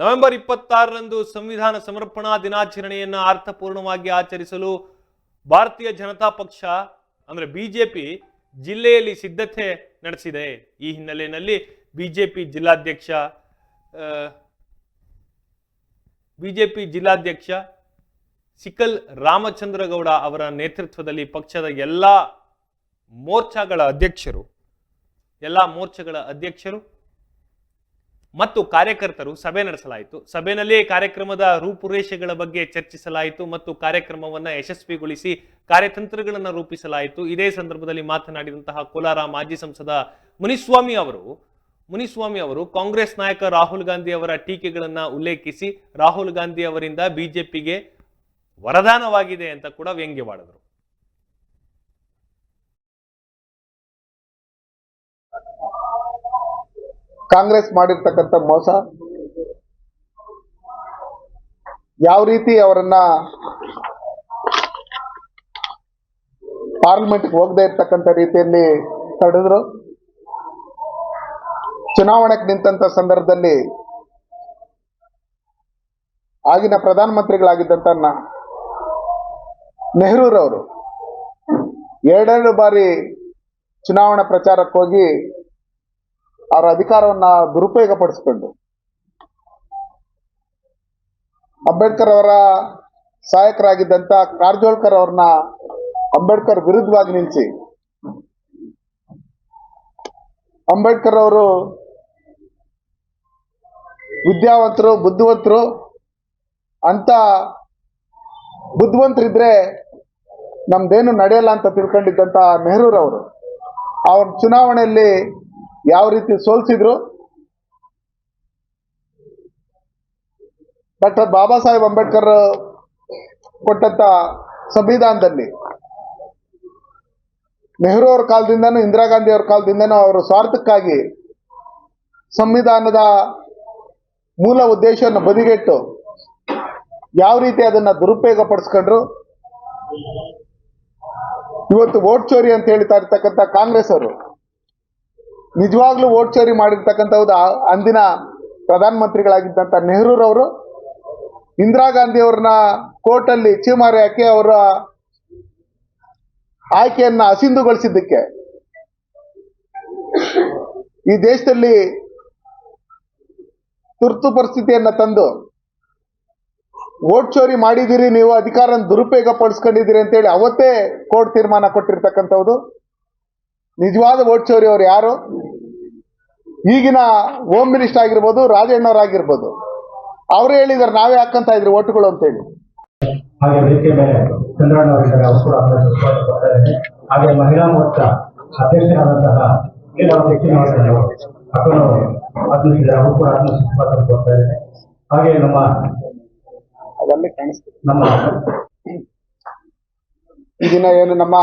November ಇಪ್ಪತ್ತಾರರಂದು ಸಂವಿಧಾನ ಸಮರ್ಪಣಾ ದಿನಾಚರಣೆಯನ್ನು ಅರ್ಥಪೂರ್ಣವಾಗಿ ಆಚರಿಸಲು ಭಾರತೀಯ ಜನತಾ ಪಕ್ಷ, ಅಂದ್ರೆ ಬಿಜೆಪಿ, ಜಿಲ್ಲೆಯಲ್ಲಿ ಸಿದ್ಧತೆ ನಡೆಸಿದೆ. ಈ ಹಿನ್ನೆಲೆಯಲ್ಲಿ ಬಿಜೆಪಿ ಜಿಲ್ಲಾಧ್ಯಕ್ಷ ಬಿಜೆಪಿ ಜಿಲ್ಲಾಧ್ಯಕ್ಷ ಸಿಕಲ್ ರಾಮಚಂದ್ರಗೌಡ ಅವರ ನೇತೃತ್ವದಲ್ಲಿ ಪಕ್ಷದ ಎಲ್ಲ ಮೋರ್ಚಾಗಳ ಅಧ್ಯಕ್ಷರು, ಎಲ್ಲ ಮೋರ್ಚಾಗಳ ಅಧ್ಯಕ್ಷರು ಮತ್ತು ಕಾರ್ಯಕರ್ತರು ಸಭೆ ನಡೆಸಲಾಯಿತು. ಸಭೆಯಲ್ಲಿ ಕಾರ್ಯಕ್ರಮದ ರೂಪುರೇಷೆಗಳ ಬಗ್ಗೆ ಚರ್ಚಿಸಲಾಯಿತು ಮತ್ತು ಕಾರ್ಯಕ್ರಮವನ್ನು ಯಶಸ್ವಿಗೊಳಿಸಿ ಕಾರ್ಯತಂತ್ರಗಳನ್ನು ರೂಪಿಸಲಾಯಿತು. ಇದೇ ಸಂದರ್ಭದಲ್ಲಿ ಮಾತನಾಡಿದಂತಹ ಕೋಲಾರ ಮಾಜಿ ಸಂಸದ ಮುನಿಸ್ವಾಮಿ ಅವರು ಮುನಿಸ್ವಾಮಿ ಅವರು ಕಾಂಗ್ರೆಸ್ ನಾಯಕ ರಾಹುಲ್ ಗಾಂಧಿ ಅವರ ಟೀಕೆಗಳನ್ನು ಉಲ್ಲೇಖಿಸಿ, ರಾಹುಲ್ ಗಾಂಧಿ ಅವರಿಂದ ಬಿಜೆಪಿಗೆ ವರದಾನವಾಗಿದೆ ಅಂತ ಕೂಡ ವ್ಯಂಗ್ಯವಾಡಿದರು. ಕಾಂಗ್ರೆಸ್ ಮಾಡಿರ್ತಕ್ಕಂಥ ಮೋಸ? ಯಾವ ರೀತಿ ಅವರನ್ನ ಪಾರ್ಲಿಮೆಂಟ್ಗೆ ಹೋಗದೆ ಇರ್ತಕ್ಕಂಥ ರೀತಿಯಲ್ಲಿ ತಡೆದ್ರು? ಚುನಾವಣೆಗೆ ನಿಂತಂತ ಸಂದರ್ಭದಲ್ಲಿ ಆಗಿನ ಪ್ರಧಾನಮಂತ್ರಿಗಳಾಗಿದ್ದಂತ ನೆಹರೂರವರು ಎರಡೆರಡು ಬಾರಿ ಚುನಾವಣಾ ಪ್ರಚಾರಕ್ಕೆ ಹೋಗಿ ಅವರ ಅಧಿಕಾರವನ್ನ ದುರುಪಯೋಗ ಪಡಿಸ್ಕೊಂಡು ಅಂಬೇಡ್ಕರ್ ಅವರ ಸಹಾಯಕರಾಗಿದ್ದಂತ ಕಾರ್ಜೋಳ್ಕರ್ ಅವ್ರನ್ನ ಅಂಬೇಡ್ಕರ್ ವಿರುದ್ಧವಾಗಿ ನಿಲ್ಲಿಸಿ ಅಂಬೇಡ್ಕರ್ ಅವರು ವಿದ್ಯಾವಂತರು, ಬುದ್ಧಿವಂತರು, ಅಂತ ಬುದ್ಧಿವಂತರಿದ್ರೆ ನಮ್ದೇನು ನಡೆಯಲ್ಲ ಅಂತ ತಿಳ್ಕೊಂಡಿದ್ದಂತ ನೆಹರೂರವರು. ಅವ್ರ ಚುನಾವಣೆಯಲ್ಲಿ ಯಾವ ರೀತಿ ಸೋಲ್ಸಿದ್ರು? ಡಾಕ್ಟರ್ ಬಾಬಾ ಸಾಹೇಬ್ ಅಂಬೇಡ್ಕರ್ ಕೊಟ್ಟಂತ ಸಂವಿಧಾನದಲ್ಲಿ, ನೆಹರು ಅವ್ರ ಕಾಲದಿಂದನೂ, ಇಂದಿರಾ ಗಾಂಧಿ ಅವ್ರ ಕಾಲದಿಂದನೂ ಅವರು ಸ್ವಾರ್ಥಕ್ಕಾಗಿ ಸಂವಿಧಾನದ ಮೂಲ ಉದ್ದೇಶವನ್ನು ಬದಿಗೆಟ್ಟು ಯಾವ ರೀತಿ ಅದನ್ನ ದುರುಪಯೋಗ ಪಡಿಸ್ಕೊಂಡ್ರು ಇವತ್ತು ವೋಟ್ ಚೋರಿ ಅಂತ ಹೇಳ್ತಾ ಇರ್ತಕ್ಕಂಥ ಕಾಂಗ್ರೆಸ್ ಅವರು ನಿಜವಾಗ್ಲೂ ಓಟ್ ಚೋರಿ ಆ- ಅಂದಿನ ಪ್ರಧಾನಮಂತ್ರಿಗಳಾಗಿದ್ದಂಥ ನೆಹರೂರವರು, ಇಂದಿರಾ ಗಾಂಧಿ ಅವ್ರನ್ನ ಕೋರ್ಟಲ್ಲಿ ಚೀಮಾರಿ ಹಾಕಿ ಅವರ ಆಯ್ಕೆಯನ್ನ ಅಸಿಂಧುಗೊಳಿಸಿದ್ದಕ್ಕೆ. ಈ ದೇಶದಲ್ಲಿ ತುರ್ತು ಪರಿಸ್ಥಿತಿಯನ್ನ ತಂದು ಓಟ್ ಚೋರಿ ಮಾಡಿದಿರಿ ನೀವು ಅಧಿಕಾರ ದುರುಪಯೋಗ ಪಡಿಸ್ಕೊಂಡಿದ್ದೀರಿ ಅಂತೇಳಿ ಅವತ್ತೇ ಕೋರ್ಟ್ ತೀರ್ಮಾನ ಕೊಟ್ಟಿರ್ತಕ್ಕಂಥದ್ದು ನಿಜವಾದ ಓಟ್ ಚೋರಿ ಅವ್ರು ಯಾರು? ಈಗಿನ ಹೋಮ್ ಮಿನಿಸ್ಟರ್ ಆಗಿರ್ಬೋದು ರಾಜಣ್ಣವರಾಗಿರ್ಬೋದು ಅವ್ರು ಹೇಳಿದಾರೆ ನಾವೇ ಹಾಕಂತ ಇದ್ರಿ ಓಟುಗಳು ಅಂತೇಳಿ ಹಾಗೆ ಮೇಲೆ ಚಂದ್ರಣ್ಣ ಅವರಿದ್ದಾರೆ ಅವರು ಕೂಡ ಹಾಗೆ ಮಹಿಳಾ ಮೋರ್ಚಾ ಅಧ್ಯಕ್ಷರಾದಂತಹ ಅವರು ಅಕ್ಕನವರು ಆಗಮಿಸಿದ್ದಾರೆ ಅವರು ಕೂಡ ಹಾಗೆ ನಮ್ಮ ನಮ್ಮ ಈ ದಿನ ಏನು ನಮ್ಮ